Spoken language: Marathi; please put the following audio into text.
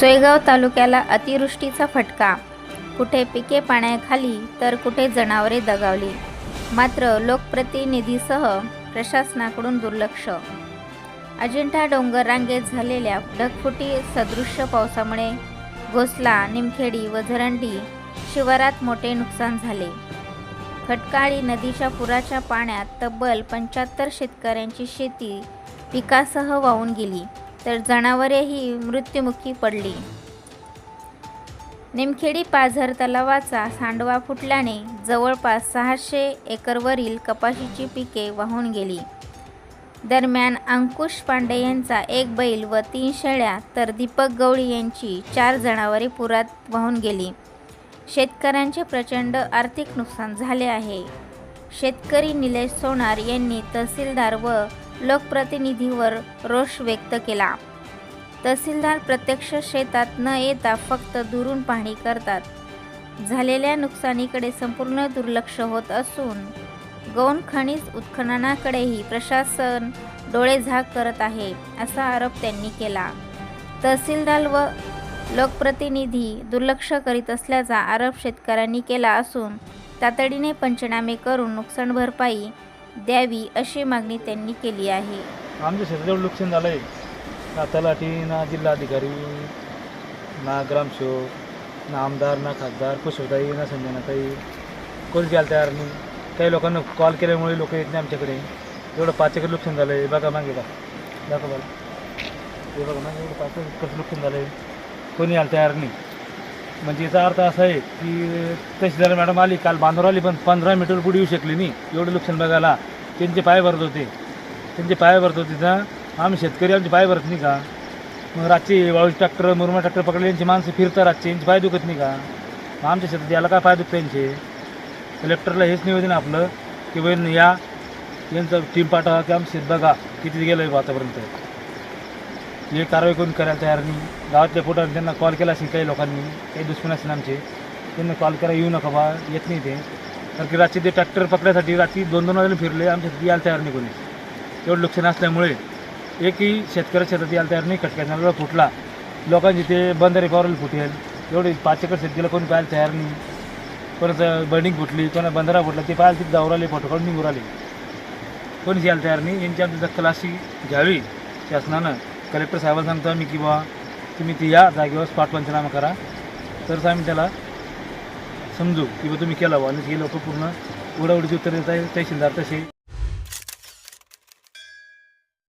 सोयगाव तालुक्याला अतिवृष्टीचा फटका. कुठे पिके पाण्याखाली तर कुठे जनावरे दगावली. मात्र लोकप्रतिनिधीसह प्रशासनाकडून दुर्लक्ष. अजिंठा डोंगर रांगेत झालेल्या ढगफुटी सदृश्य पावसामुळे घोसला निमखेडी व झरंडी शिवारात मोठे नुकसान झाले. खटकाळी नदीच्या पुराच्या पाण्यात तब्बल पंच्याहत्तर शेतकऱ्यांची शेती पिकासह वाहून गेली. तर जनावरेही मृत्युमुखी पडली. निमखेडी पाझर तलावाचा सांडवा फुटल्याने जवळपास सहाशे एकरवरील कपाशीची पिके वाहून गेली. दरम्यान अंकुश पांडे यांचा एक बैल व तीन शेळ्या तर दीपक गवळी यांची चार जनावरे पुरात वाहून गेली. शेतकऱ्यांचे प्रचंड आर्थिक नुकसान झाले आहे. शेतकरी निलेश सोनार यांनी तहसीलदार व लोकप्रतिनिधीवर रोष व्यक्त केला. तहसीलदार प्रत्यक्ष शेतात न येता फक्त दुरून पाहणी करतात. झालेल्या नुकसानीकडे संपूर्ण दुर्लक्ष होत असून गौण खनिज उत्खननाकडेही प्रशासन डोळेझाक करत आहे असा आरोप त्यांनी केला. तहसीलदार व लोकप्रतिनिधी दुर्लक्ष करीत असल्याचा आरोप शेतकऱ्यांनी केला असून तातडीने पंचनामे करून नुकसान भरपाई द्यावी अशी मागणी त्यांनी केली आहे. आमच्या शेताजवळ नुकसान झालं आहे ना तलाठी ना जिल्हाधिकारी ना ग्रामसेवक ना आमदार ना खासदार कुशवताई ना संजनाताई. कोणीच यायला तयार नाही. काही लोकांना कॉल केल्यामुळे लोक येत नाही आमच्याकडे. एवढं पाच एकर नुकसान झालं आहे बघा मागे बा दाखवा बघा हे बघा मागे. एवढं पाच एकर नुकसान झालं आहे कोणी यायला तयार नाही. म्हणजे याचा अर्थ असा आहे की तहसीलदार मॅडम आली काल बांधवर आली पण पंधरा मीटर पुढे येऊ शकली नाही. एवढं नुकसान बघायला. त्यांचे पाय भरत होते. त्यांचे पाय भरत होते ना आम्ही शेतकरी आमचे पाय भरत नाही का? मग रातचे वाळू ट्रॅक्टर मुरमा ट्रॅक्टर पकडले यांची माणसं फिरतात रातचे. यांचे पाय दुखत नाही का? आमच्या शेतात याला काय पाय दुखत यांचे? कलेक्टरला हेच निवेदन आपलं की बहीण या यांचं टीम पाठवा की आमचं शेत बघा किती गेलं आहे आतापर्यंत हे कारवाई करून करायला तयार नाही. गावातल्या पोटाने त्यांना कॉल केला असेल काही लोकांनी काही दुश्मन असेल आमचे त्यांना कॉल करा येऊ नका बा येत नाही ते. कारण की रात्री ते ट्रॅक्टर पकडायसाठी रात्री दोन दोन वाजून फिरले आमच्या शेतात यायला तयार नाही कोणी. एवढं नुकसान असल्यामुळे एकही शेतकऱ्या शेतात यायला तयार नाही खटक्याचा फुटला. लोकांची ते बंधारे पावरल फुटेल. एवढे पाच एकर शेतीला कोणी पाहायला तयार नाही. परत बर्डिंग फुटली कोणा बंधारा फुटला ते पाहायला तिथे जाऊ राहिले फोटो काढून निघून राहिले कोणीच यायला तयार नाही. यांची आमची दखल अशी घ्यावी शासनानं. कलेक्टर साहेबाला सांगतो आम्ही की बा तुम्ही ती या जागेवर स्पॉट पंचनामा करा. तरच आम्ही त्याला समजू की बा तुम्ही केला बा आणि हे लोक पूर्ण उडावडीची उत्तर देत आहे. तहसीलदार तसे.